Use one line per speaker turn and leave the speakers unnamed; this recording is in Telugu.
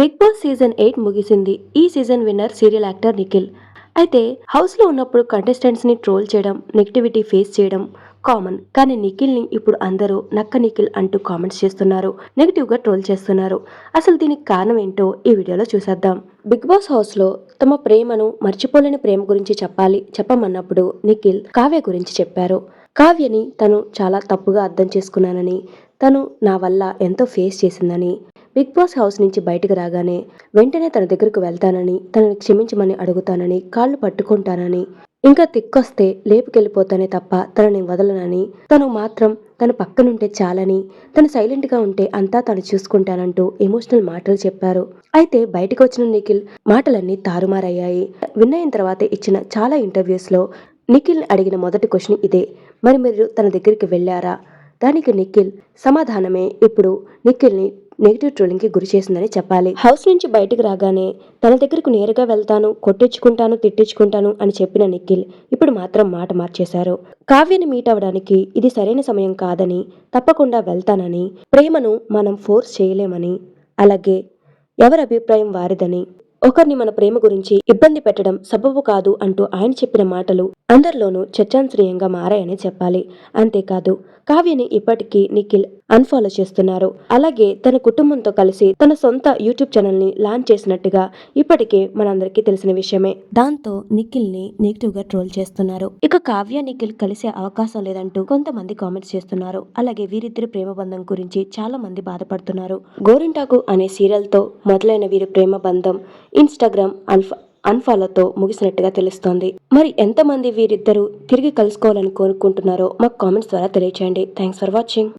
బిగ్ బాస్ సీజన్ ఎయిట్ ముగిసింది. ఈ season winner serial actor Nikhil. అయితే హౌస్లో ఉన్నప్పుడు కంటెస్టెంట్స్ని ట్రోల్ చేయడం నెగిటివిటీ ఫేస్ చేయడం కామన్. కానీ నిఖిల్ని ఇప్పుడు అందరూ నక్క నిఖిల్ అంటూ కామెంట్స్ చేస్తున్నారు. నెగిటివ్గా ట్రోల్ చేస్తున్నారు. అసలు దీనికి కారణం ఏంటో ఈ వీడియోలో చూసేద్దాం. బిగ్ బాస్ హౌస్లో తమ ప్రేమను మర్చిపోలేని ప్రేమ గురించి చెప్పాలి చెప్పమన్నప్పుడు నిఖిల్ కావ్య గురించి చెప్పారు. కావ్యని తను చాలా తప్పుగా అర్థం చేసుకున్నానని తను నా వల్ల ఎంతో ఫేస్ చేసిందని బిగ్ బాస్ హౌస్ నుంచి బయటకు రాగానే వెంటనే తన దగ్గరకు వెళ్తానని తనని క్షమించమని అడుగుతానని కాళ్ళు పట్టుకుంటానని ఇంకా తిక్కొస్తే లేపుకెళ్ళిపోతానే తప్ప తనని వదలనని తను మాత్రం తన పక్కనుంటే చాలని తను సైలెంట్గా ఉంటే అంతా తను చూసుకుంటానంటూ ఎమోషనల్ మాటలు చెప్పారు. అయితే బయటకు వచ్చిన నిఖిల్ మాటలన్నీ తారుమారయ్యాయి. విన్ అయిన తర్వాత ఇచ్చిన చాలా ఇంటర్వ్యూస్లో నిఖిల్ అడిగిన మొదటి క్వశ్చన్ ఇదే మరి మీరు తన దగ్గరికి వెళ్ళారా? దానికి నిఖిల్ సమాధానమే ఇప్పుడు నిఖిల్ని నెగిటివ్ ట్రోలింగ్కి గురి చేసిందని చెప్పాలి. హౌస్ నుంచి బయటకు రాగానే తన దగ్గరకు నేరుగా వెళ్తాను కొట్టించుకుంటాను తిట్టించుకుంటాను అని చెప్పిన నిఖిల్ ఇప్పుడు మాత్రం మాట మార్చేశారు. కావ్యని మీట్ అవ్వడానికి ఇది సరైన సమయం కాదని తప్పకుండా వెళ్తానని ప్రేమను మనం ఫోర్స్ చేయలేమని అలాగే ఎవరి అభిప్రాయం వారిదని. ఒకరిని మన ప్రేమ గురించి ఇబ్బంది పెట్టడం సబబు కాదు అంటూ ఆయన చెప్పిన మాటలు అందరిలోనూ చర్చాంశనీయంగా మారాయని చెప్పాలి. అంతేకాదు కావ్యని ఇప్పటికీ నిఖిల్ అన్ఫాలో చేస్తున్నారు. అలాగే తన కుటుంబంతో కలిసి తన సొంత యూట్యూబ్ ఛానల్ని లాంచ్ చేసినట్టుగా ఇప్పటికే మనందరికీ తెలిసిన విషయమే. దాంతో నిఖిల్ని నెగిటివ్గా ట్రోల్ చేస్తున్నారు. ఇక కావ్య నిఖిల్ కలిసే అవకాశం లేదంటూ కొంతమంది కామెంట్స్ చేస్తున్నారు. అలాగే వీరిద్దరి ప్రేమ బంధం గురించి చాలా మంది బాధపడుతున్నారు. గోరింటాకు అనే సీరియల్తో మొదలైన వీరి ప్రేమ బంధం ఇన్స్టాగ్రామ్ అన్ఫా అన్ఫాలోతో ముగిసినట్టుగా తెలుస్తోంది. మరి ఎంతమంది వీరిద్దరూ తిరిగి కలుసుకోవాలని కోరుకుంటున్నారో మాకు కామెంట్స్ ద్వారా తెలియచేయండి. Thanks for watching